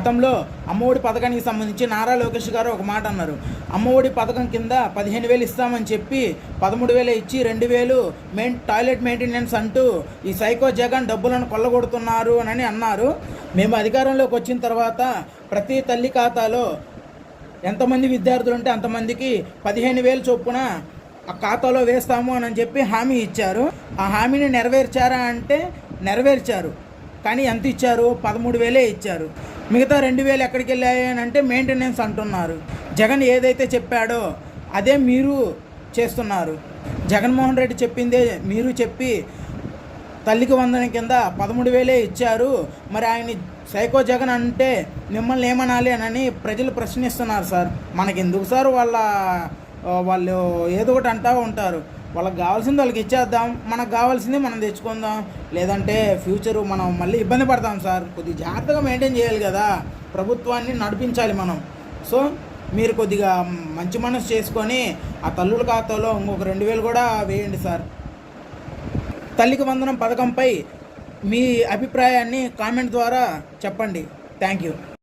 గతంలో అమ్మఒడి పథకానికి సంబంధించి నారా లోకేష్ గారు ఒక మాట అన్నారు. అమ్మఒడి పథకం కింద పదిహేను వేలు ఇస్తామని చెప్పి పదమూడు వేలు ఇచ్చి రెండు వేలు మెయిన్ టాయిలెట్ మెయింటెనెన్స్ అంటూ ఈ సైకో జగన్ డబ్బులను కొల్లగొడుతున్నారు అని అన్నారు. మేము అధికారంలోకి వచ్చిన తర్వాత ప్రతి తల్లి ఖాతాలో ఎంతమంది విద్యార్థులు ఉంటే అంతమందికి పదిహేను వేలు చొప్పున ఆ ఖాతాలో వేస్తాము అని చెప్పి హామీ ఇచ్చారు. ఆ హామీని నెరవేర్చారా అంటే నెరవేర్చారు. కానీ ఎంత ఇచ్చారు? పదమూడు వేలే ఇచ్చారు. మిగతా రెండు వేలు ఎక్కడికి వెళ్ళాయి అని అంటే మెయింటెనెన్స్ అంటున్నారు. జగన్ ఏదైతే చెప్పాడో అదే మీరు చేస్తున్నారు. జగన్మోహన్ రెడ్డి చెప్పిందే మీరు చెప్పి తల్లికి వందన కింద పదమూడు వేలే ఇచ్చారు. మరి ఆయన సైకో జగన్ అంటే మిమ్మల్ని ఏమనాలి అని ప్రజలు ప్రశ్నిస్తున్నారు సార్. మనకి ఎందుకు సార్ వాళ్ళ వాళ్ళు ఏదో ఒకటి అంటూ ఉంటారు. వాళ్ళకి కావాల్సింది వాళ్ళకి ఇచ్చేద్దాం. మనకు కావాల్సింది మనం తెచ్చుకుందాం. లేదంటే ఫ్యూచర్ మనం మళ్ళీ ఇబ్బంది పడతాం సార్. కొద్దిగా జాగ్రత్తగా మెయింటైన్ చేయాలి కదా. ప్రభుత్వాన్ని నడిపించాలి మనం. సో మీరు కొద్దిగా మంచి మనసు చేసుకొని ఆ తల్లుల ఖాతాలో ఇంకొక రెండు వేలు కూడా వేయండి సార్. తల్లికి వందనం పథకంపై మీ అభిప్రాయాన్ని కామెంట్ ద్వారా చెప్పండి. Thank you